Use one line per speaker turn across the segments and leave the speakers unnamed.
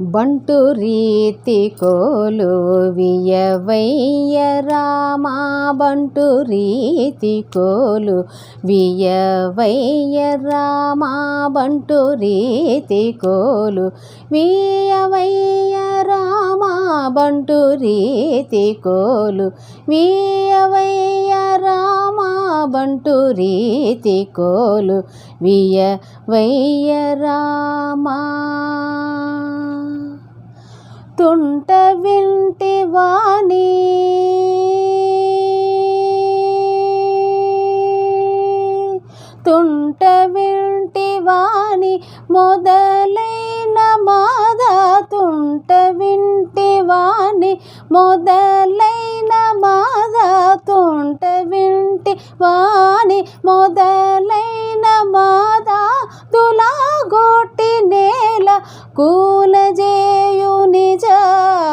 బంటు రీతి కోలు వియవయ్య రామా బంటు రీతి కోలు వియవయ్య రామా బంటు రీతి కోలు వియవయ్య రామా బంటు రీతి కోలు వియవయ్య రామా బంటు రీతి కోలు వియవయ్య రామా. తుంట వింటి వాణి తుంట వింటి వాణి మొదలైన మాద తుంట వింటి వాణి మొదలైన మాద తుంట వింటి వాణి మొదలైన మాద తులాగొట్టి నేల కూలజేయు నిజ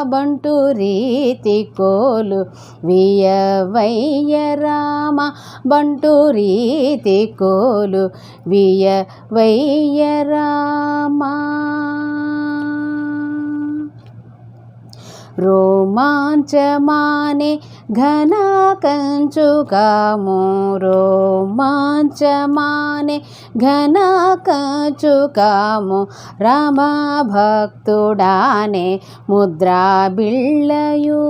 బంటు రీతి కోలు వియవయ్య రామ బంటు రీతి కోలు వియవయ్య రామా రోమాంచమానే ఘన కంచుకాము రోమాంచమానే ఘన కంచుకాము రామ భక్తుడానే ముద్రా బిళ్ళయు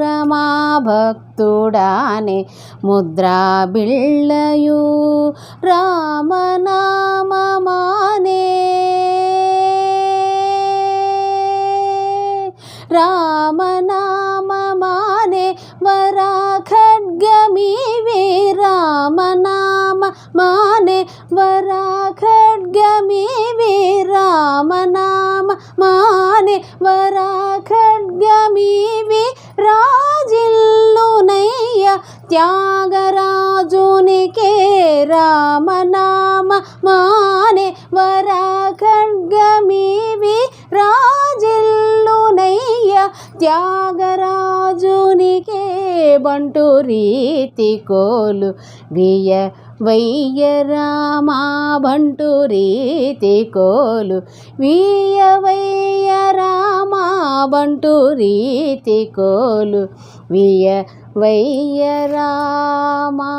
రమా భక్తుడానే ముద్రా బిళ్ళయు రామనా రామనామమానే వరా ఖడ్గమీవే రామనామ మానే వరా ఖడ్గమీవే రామనామ మానే వరా ఖడ్గమీవే రాజిల్లునయ్య త్యాగరాజునికే రామనామ మా త్యాగరాజునికే బంటు రీతి కోలు వియ వయ్య రామా బంటు రీతి కోలు వియ వయ్య రామా బంటు రీతి కోలు వియ వయ్య రామా.